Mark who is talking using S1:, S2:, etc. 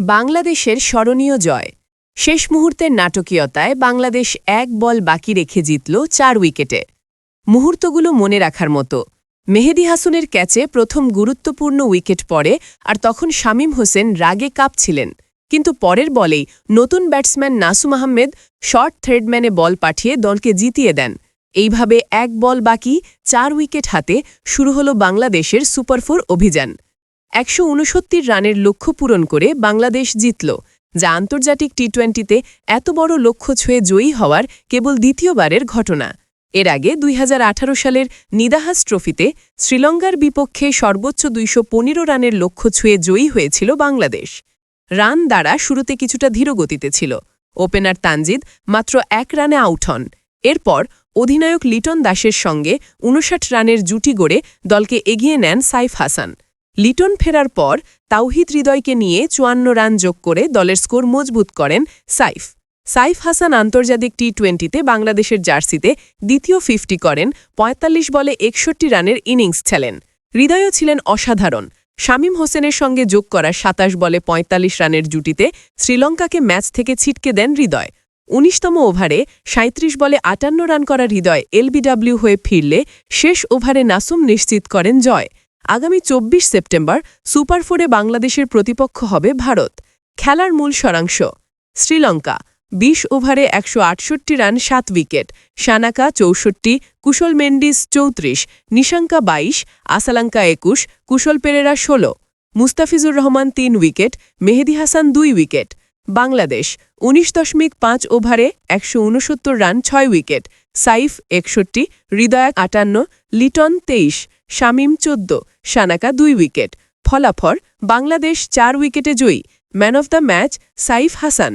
S1: বাংলাদেশের স্মরণীয় জয়। শেষ মুহূর্তের নাটকীয়তায় বাংলাদেশ এক বল বাকি রেখে জিতল চার উইকেটে। মুহূর্তগুলো মনে রাখার মতো। মেহেদি হাসনের ক্যাচে প্রথম গুরুত্বপূর্ণ উইকেট পড়ে আর তখন শামীম হোসেন রাগে কাঁপছিলেন। কিন্তু পরের বলেই নতুন ব্যাটসম্যান নাসুম আহমেদ শর্ট থ্রেডম্যানে বল পাঠিয়ে দলকে জিতিয়ে দেন। এইভাবে এক বল বাকি, চার উইকেট হাতে শুরু হল বাংলাদেশের সুপারফোর অভিযান। একশো উনসত্তর রানের লক্ষ্য পূরণ করে বাংলাদেশ জিতল, যা আন্তর্জাতিক টি টোয়েন্টিতে এত বড় লক্ষ্য ছুঁয়ে জয়ী হওয়ার কেবল দ্বিতীয়বারের ঘটনা। এর আগে দুই হাজার আঠারো সালের নিদাহাস ট্রফিতে শ্রীলঙ্কার বিপক্ষে সর্বোচ্চ দুইশ পনেরো রানের লক্ষ্য ছুঁয়ে জয়ী হয়েছিল বাংলাদেশ। রান দ্বারা শুরুতে কিছুটা ধীরগতিতে ছিল। ওপেনার তানজিদ মাত্র এক রানে আউট হন। এরপর অধিনায়ক লিটন দাসের সঙ্গে উনষাট রানের জুটি গড়ে দলকে এগিয়ে নেন সাইফ হাসান। লিটন ফেরার পর তাওহিদ হৃদয়কে নিয়ে চুয়ান্ন রান যোগ করে দলের স্কোর মজবুত করেন সাইফ। সাইফ হাসান আন্তর্জাতিক টি টোয়েন্টিতে বাংলাদেশের জার্সিতে দ্বিতীয় ফিফটি করেন ৪৫ বলে একষট্টি রানের ইনিংস খেলেন। হৃদয়ও ছিলেন অসাধারণ। শামীম হোসেনের সঙ্গে যোগ করা সাতাশ বলে ৪৫ রানের জুটিতে শ্রীলঙ্কাকে ম্যাচ থেকে ছিটকে দেন হৃদয়। উনিশতম ওভারে সাঁত্রিশ বলে আটান্ন রান করা হৃদয় এলবিডব্লিউ হয়ে ফিরলে শেষ ওভারে নাসুম নিশ্চিত করেন জয়। আগামী চব্বিশ সেপ্টেম্বর সুপার ফোরে বাংলাদেশের প্রতিপক্ষ হবে ভারত। খেলার মূল সারাংশ, শ্রীলঙ্কা। ২০ ওভারে একশো আটষট্টি রান, সাত উইকেট। সানাকা চৌষট্টি, কুশল মেন্ডিস চৌত্রিশ, নিশাঙ্কা ২২ আসালাঙ্কা একুশ, কুশল পেরেরা ১৬ মুস্তাফিজুর রহমান তিন উইকেট, মেহেদি হাসান দুই উইকেট। বাংলাদেশ, উনিশ দশমিক পাঁচ ওভারে একশো উনসত্তর রান, ছয় উইকেট। সাইফ একষট্টি, হৃদয়াক আটান্ন, লিটন তেইশ। শামীম চোদ্দ, সানাকা দুই উইকেট। ফলাফল, বাংলাদেশ চার উইকেটে জয়ী। Man of the match, Saif Hasan.